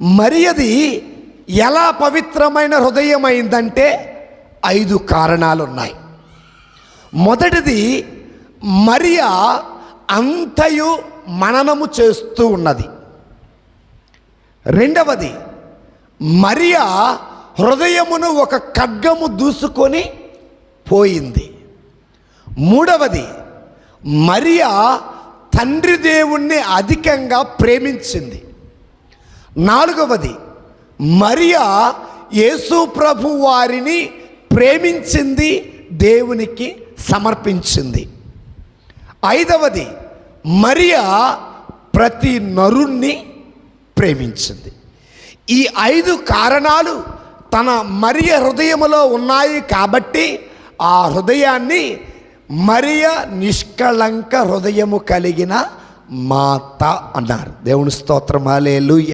మరియది ఎలా పవిత్రమైన హృదయమైందంటే ఐదు కారణాలు ఉన్నాయి మొదటిది మరియా అంతయు మననము చేస్తూ ఉన్నది. రెండవది మరియా హృదయమును ఒక ఖడ్గము దూసుకొని పోయింది. మూడవది మరియా తండ్రి దేవుణ్ణి అధికంగా ప్రేమించింది. నాలుగవది మరియా యేసు ప్రభు వారిని ప్రేమించింది దేవునికి సమర్పించింది. ఐదవది మరియా ప్రతి నరుణ్ణి ప్రేమించింది. ఈ ఐదు కారణాలు తన మరియ హృదయములో ఉన్నాయి కాబట్టి ఆ హృదయాన్ని మరియ నిష్కళంక హృదయము కలిగిన మాత అన్నారు. దేవుని స్తోత్రం